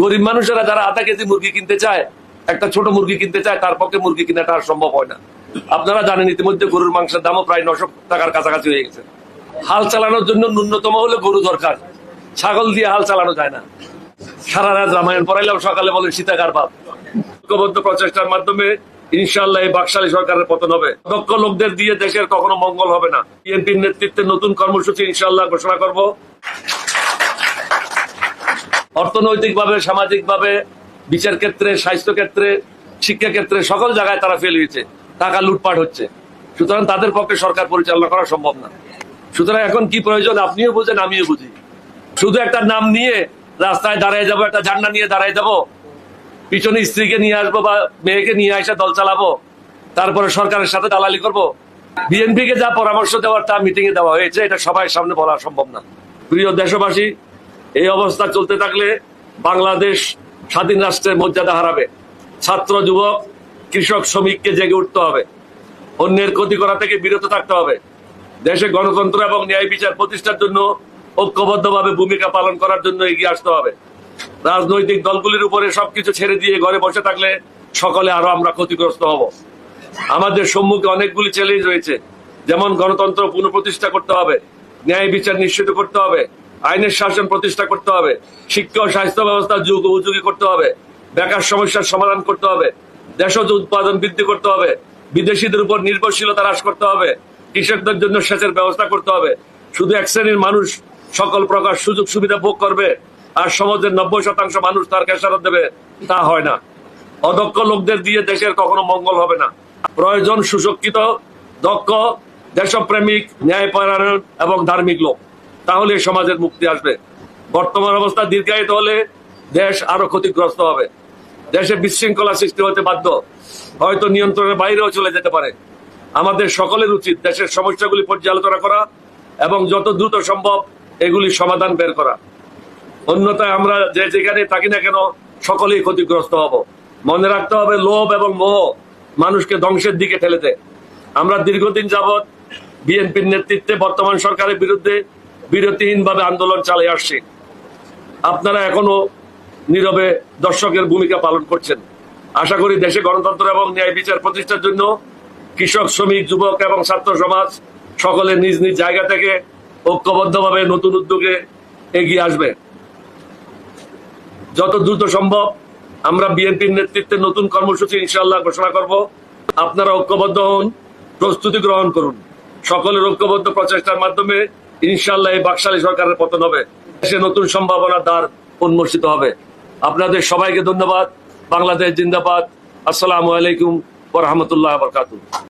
গরিব মানুষেরা যারা আধা কেজি মুরগি কিনতে চায়, একটা ছোট মুরগি কিনতে চায়, তার পক্ষে মুরগি কিনাটা আর সম্ভব হয় না। আপনারা জানেন, ইতিমধ্যে গরুর মাংসের দামও প্রায় নশো টাকার কাছাকাছি হয়ে গেছে। হাল চালানোর জন্য ন্যূনতম হলে গরু দরকার। ছাগল দিয়ে হাল চালানো যায় না। সারা রাত রামায়ণ পড়াইলাম সকালে বলেন সীতাকার বাপ। ঐক্যবদ্ধ প্রচেষ্টার মাধ্যমে ইনশাল্লাহ এই বাকশালী সরকারের পতন হবে। দক্ষ লোকদের দিয়ে দেশের কখনো মঙ্গল হবে না। বিএনপির নেতৃত্বে নতুন কর্মসূচি ইনশাল্লাহ ঘোষণা করব। অর্থনৈতিকভাবে, সামাজিকভাবে, বিচার ক্ষেত্রে, স্বাস্থ্য ক্ষেত্রে, শিক্ষা ক্ষেত্রে, সকল জায়গায় তারা ফেল হয়েছে। টাকা লুটপাট হচ্ছে। সুতরাং তাদের পক্ষে সরকার পরিচালনা করা সম্ভব না। সুতরাং এখন কি প্রয়োজন? আপনিও বুঝেন, আমিও বুঝি। শুধু একটা নাম নিয়ে রাস্তায় দাঁড়ায় যাব, একটা ঝান্ডা নিয়ে দাঁড়ায় যাব, পিছনে স্ত্রীকে নিয়ে আসব বা মেয়েকে নিয়ে এসে দল চালাবো, তারপরে সরকারের সাথে দালালি করব বিএনপি কে যা পরামর্শ দেওয়ার তা মিটিং এ দেওয়া হয়েছে, এটা সবাই সামনে বলা সম্ভব না। প্রিয় দেশবাসী এই অবস্থা চলতে থাকলে বাংলাদেশ স্বাধীন রাষ্ট্রের মর্যাদা হারাবে। ছাত্র, যুবক, কৃষক, শ্রমিককে জেগে উঠতে হবে। অন্যের ক্ষতি করা থেকে বিরত থাকতে হবে। দেশে গণতন্ত্র এবং ন্যায় বিচার প্রতিষ্ঠার জন্য ঐক্যবদ্ধভাবে ভূমিকা পালন করার জন্য এগিয়ে আসতে হবে। রাজনৈতিক দলগুলির উপরে সবকিছু ছেড়ে দিয়ে ঘরে বসে থাকলে সকলে আরও আমরা ক্ষতিগ্রস্ত হব। আমাদের সম্মুখে অনেকগুলি চ্যালেঞ্জ রয়েছে। যেমন গণতন্ত্র পুনঃপ্রতিষ্ঠা করতে হবে, ন্যায় বিচার নিশ্চিত করতে হবে আইনের শাসন প্রতিষ্ঠা করতে হবে। শিক্ষা ও স্বাস্থ্য ব্যবস্থা যুগ উপযোগী করতে হবে। বেকার সমস্যার সমাধান করতে হবে। দেশজ উৎপাদন বৃদ্ধি করতে হবে। বিদেশিদের উপর নির্ভরশীলতা হ্রাস করতে হবে। কৃষকদের জন্য সেচের ব্যবস্থা করতে হবে। শুধু এক শ্রেণির মানুষ সকল প্রকার সুযোগ সুবিধা ভোগ করবে আর সমাজের নব্বই শতাংশ মানুষ তার খেসারত দেবে, তা হয় না। অদক্ষ লোকদের দিয়ে দেশের কখনো মঙ্গল হবে না। প্রয়োজন সুশিক্ষিত, দক্ষ, দেশপ্রেমিক, ন্যায়পরায়ণ এবং ধার্মিক লোক। তাহলে সমাজের মুক্তি আসবে। বর্তমান অবস্থা দীর্ঘায়িত হলে দেশ আরও ক্ষতিগ্রস্ত হবে। দেশে বিশৃঙ্খলা সৃষ্টি হতে বাধ্য। হয়তো নিয়ন্ত্রণের বাইরেও চলে যেতে পারে। আমাদের সকলের উচিত দেশের সমস্যাগুলি পর্যালোচনা করা এবং যত দ্রুত সম্ভব এগুলির সমাধান বের করা। অন্যথায় আমরা যে যেখানে থাকি না কেন সকলেই ক্ষতিগ্রস্ত হব। মনে রাখতে হবে লোভ এবং মোহ মানুষকে ধ্বংসের দিকে ঠেলে দেয়। আমরা দীর্ঘদিন যাবৎ বিএনপির নেতৃত্বে বর্তমান সরকারের বিরুদ্ধে বিরতিহীনভাবে আন্দোলন চালিয়ে আসছে। আপনারা এখনও নীরবে দর্শকের ভূমিকা পালন করছেন। আশা করি দেশে গণতন্ত্র এবং ন্যায় বিচার প্রতিষ্ঠার জন্য কৃষক, শ্রমিক, যুবক এবং ছাত্র সমাজ সকলে নিজ নিজ জায়গা থেকে ঐক্যবদ্ধভাবে নতুন উদ্যোগে এগিয়ে আসবে। যত দ্রুত সম্ভব আমরা বিএনপির নেতৃত্বে নতুন কর্মসূচি ইনশাল্লাহ ঘোষণা করব। আপনারা ঐক্যবদ্ধ হন, প্রস্তুতি গ্রহণ করুন। সকলের ঐক্যবদ্ধ প্রচেষ্টার মাধ্যমে ইনশাল্লাহ এই বাকশালী সরকারের পতন হবে। দেশে নতুন সম্ভাবনার দ্বার উন্মোচিত হবে। আপনাদের সবাইকে ধন্যবাদ। বাংলাদেশ জিন্দাবাদ। আসসালামু আলাইকুম রহমতুল্লাহ বরকাতুহ।